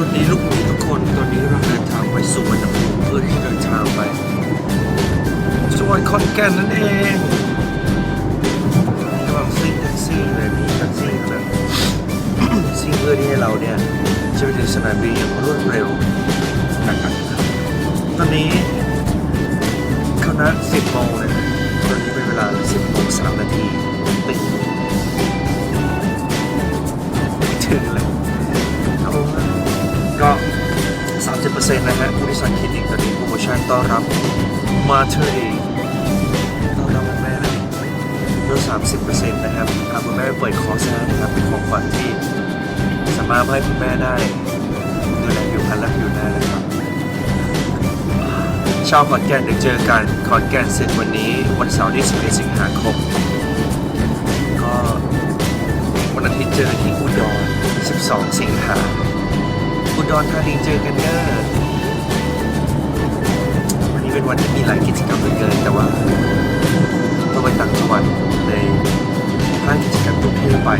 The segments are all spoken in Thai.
วันนี้ลูกหมีทุกคนตอนนี้เราเดินทางไปสู่วันภูมิเพื่อที่เดินทางไปจังหวัดขอนแก่นนั่นเองกำลังซิ่งแท็กซี่เลยมีแท็กซี่กำลังซิ่งเพื่อที่ให้เราเนี่ยจะไปถึงสนามบินอย่างรวดเร็วนะครับตอนนี้เขานัด10โมงนะตอนนี้เป็นเวลา10โมง 30%นะฮะผู้โดยสารคลินิกตอนนี้โปรโมชั่นต้อนรับมาเธอเองต้อนรับคุณแม่เลยลด30%นะครับพาคุณแม่เปิดคอร์สได้นะครับเป็นของขวัญที่สามารถให้คุณแม่ได้ดูแลผิวพรรณและผิวหน้านะครับชาวขอนแก่นเดี๋ยวเจอกันขอนแก่นเสร็จวันนี้วันเสาร์ที่11สิงหาคมก็วันอาทิตย์เจอที่อุดร 12 สิงหาอุดรธานีเจอกันเนอะ็นวันที่มีหลายกิจกรรมเลืเกินแต่ว่าต้องไปต่างจังหวัดในร้านกิจกรรมกรุงเทพไป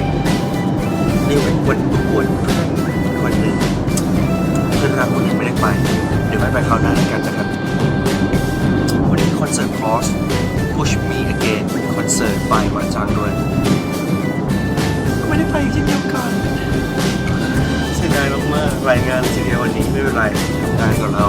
นี่เป็นคนประกวดเพื่อนวันหนึ่งเพื่อนรักคนนี้ไม่ได้ไปเดี๋ยวไม่ไปคราวหน้าแล้วกันนะครับวันนี้คอนเสิร์ตคอส Push Me Again เป็นคอนเสิร์ตไปมาจังด้วยไม่ได้ไปเช่นเดียวกันเสียดายมากๆรายงานทีเดียววันนี้ไม่เป็นไรทำงานกับเรา